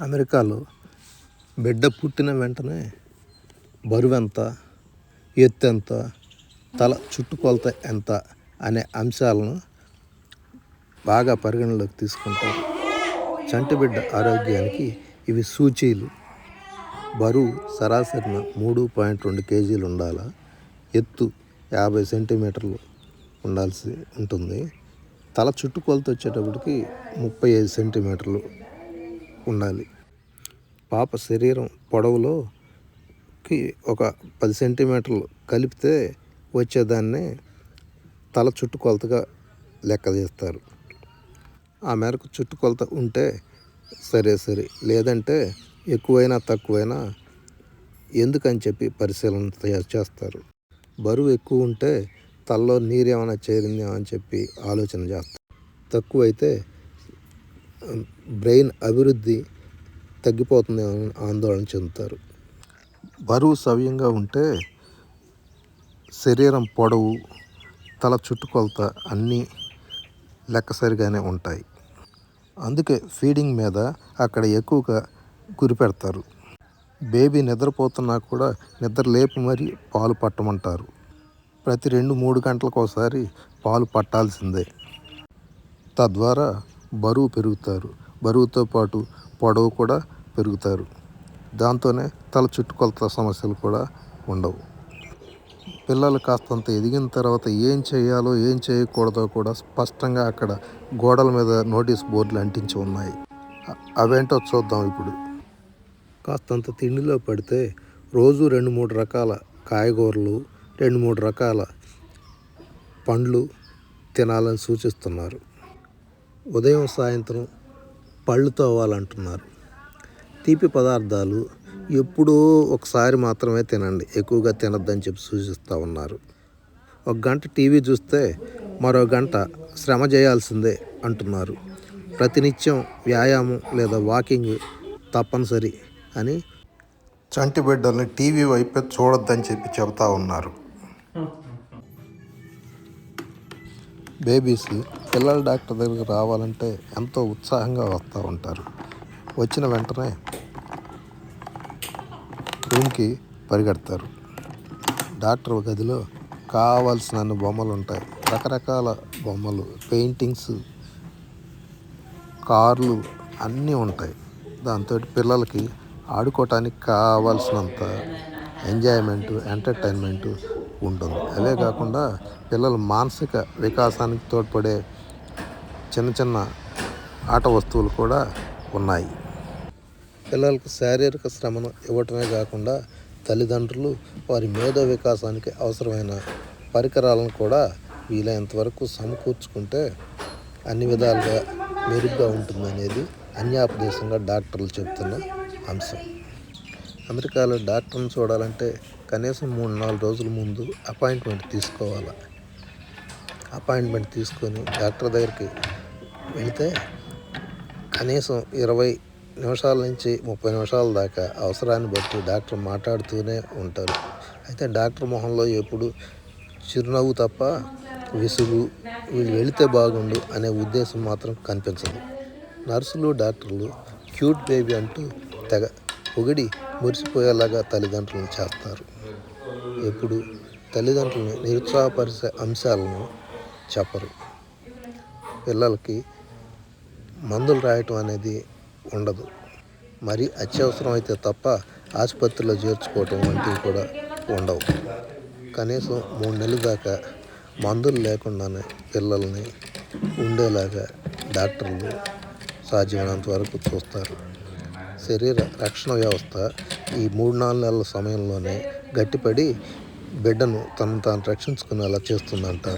అమెరికాలో బిడ్డ పుట్టిన వెంటనే బరువు ఎంత ఎత్తు ఎంత తల చుట్టుకొలత ఎంత అనే అంశాలను బాగా పరిగణలోకి తీసుకుంటారు. చంటి బిడ్డ ఆరోగ్యానికి ఇవి సూచీలు. బరువు సరాసరిన మూడు పాయింట్ రెండు కేజీలు ఉండాలా? ఎత్తు యాభై సెంటీమీటర్లు ఉండాల్సి ఉంటుంది. తల చుట్టుకొలత వచ్చేటప్పటికి ముప్పై ఐదు సెంటీమీటర్లు ఉండాలి. పాప శరీరం పొడవులోకి ఒక పది సెంటీమీటర్లు కలిపితే వచ్చేదాన్ని తల చుట్టుకొలతగా లెక్క చేస్తారు. ఆ మేరకు చుట్టుకొలత ఉంటే సరే సరే. లేదంటే ఎక్కువైనా తక్కువైనా ఎందుకని చెప్పి పరిశీలన తయారు చేస్తారు. బరువు ఎక్కువ ఉంటే తలలో నీరు ఏమైనా చేరిందేమో అని చెప్పి ఆలోచన చేస్తారు. తక్కువైతే బ్రెయిన్ అభివృద్ధి తగ్గిపోతుంది అని ఆందోళన చెందుతారు. బరువు సవ్యంగా ఉంటే శరీరం పొడవు తల చుట్టుకొలత అన్నీ లెక్కసరిగానే ఉంటాయి. అందుకే ఫీడింగ్ మీద అక్కడ ఎక్కువగా గురి పెడతారు. బేబీ నిద్రపోతున్నా కూడా నిద్ర లేపి మరీ పాలు పట్టమంటారు. ప్రతి రెండు మూడు గంటలకు ఒకసారి పాలు పట్టాల్సిందే. తద్వారా బరువు పెరుగుతారు. బరువుతో పాటు పొడవు కూడా పెరుగుతారు. దాంతోనే తల చుట్టుకొలత సమస్యలు కూడా ఉండవు. పిల్లలు కాస్తంత ఎదిగిన తర్వాత ఏం చేయాలో ఏం చేయకూడదో కూడా స్పష్టంగా అక్కడ గోడల మీద నోటీస్ బోర్డులు అంటించి ఉన్నాయి. అవేంటో చూద్దాం ఇప్పుడు. కాస్తంత తిండిలో పడితే రోజు రెండు మూడు రకాల కాయగూరలు రెండు మూడు రకాల పండ్లు తినాలని సూచిస్తున్నారు. ఉదయం సాయంత్రం పళ్ళు తోవాలంటున్నారు తీపి పదార్థాలు ఎప్పుడో ఒకసారి మాత్రమే తినండి. ఎక్కువగా తినద్దని చెప్పి సూచిస్తూ ఉన్నారు. ఒక గంట టీవీ చూస్తే మరో గంట శ్రమ చేయాల్సిందే అంటున్నారు. ప్రతినిత్యం వ్యాయామం లేదా వాకింగ్ తప్పనిసరి అని చంటి బిడ్డల్ని టీవీ వైపే చూడొద్దని చెప్పి చెబుతా ఉన్నారు. బేబీస్ పిల్లల డాక్టర్ దగ్గరికి రావాలంటే ఎంతో ఉత్సాహంగా వస్తూ ఉంటారు. వచ్చిన వెంటనే రూమ్కి పరిగెడతారు. డాక్టర్ గదిలో కావాల్సిన అన్ని బొమ్మలు ఉంటాయి. రకరకాల బొమ్మలు పెయింటింగ్స్ కార్లు అన్నీ ఉంటాయి. దాంతో పిల్లలకి ఆడుకోవటానికి కావాల్సినంత ఎంజాయ్మెంట్ ఎంటర్టైన్మెంటు ఉంటుంది. అవే కాకుండా పిల్లల మానసిక వికాసానికి తోడ్పడే చిన్న చిన్న ఆట వస్తువులు కూడా ఉన్నాయి. పిల్లలకు శారీరక శ్రమను ఇవ్వటమే కాకుండా తల్లిదండ్రులు వారి మేధో వికాసానికి అవసరమైన పరికరాలను కూడా వీలైనంత వరకు సమకూర్చుకుంటే అన్ని విధాలుగా మెరుగ్గా ఉంటుందనేది అన్యాపదేశంగా డాక్టర్లు చెప్తున్న అంశం. అమెరికాలో డాక్టర్ని చూడాలంటే కనీసం మూడు నాలుగు రోజుల ముందు అపాయింట్మెంట్ తీసుకోవాలి? అపాయింట్మెంట్ తీసుకొని డాక్టర్ దగ్గరికి వెళితే కనీసం ఇరవై నిమిషాల నుంచి ముప్పై నిమిషాల దాకా అవసరాన్ని బట్టి డాక్టర్ మాట్లాడుతూనే ఉంటారు. అయితే డాక్టర్ మొహంలో ఎప్పుడు చిరునవ్వు తప్ప విసుగు వీళ్ళు వెళితే బాగుండు అనే ఉద్దేశం మాత్రం కనిపించదు. నర్సులు డాక్టర్లు క్యూట్ బేబీ అంటూ తెగ పొగిడి మురిసిపోయేలాగా తల్లిదండ్రులను చేస్తారు. ఎప్పుడు తల్లిదండ్రులను నిరుత్సాహపరిచే అంశాలను చెప్పరు. పిల్లలకి మందులు రాయటం అనేది ఉండదు. మరి అత్యవసరం అయితే తప్ప ఆసుపత్రిలో చేర్చుకోవటం వంటివి కూడా ఉండవు. కనీసం మూడు నెలల దాకా మందులు లేకుండానే పిల్లల్ని ఉండేలాగా డాక్టర్లు సాధ్యమైనంత వరకు చూస్తారు. శరీర రక్షణ వ్యవస్థ ఈ మూడు నాలుగు నెలల సమయంలోనే గట్టిపడి బిడ్డను తను తాను రక్షించుకునేలా చేస్తుందంటారు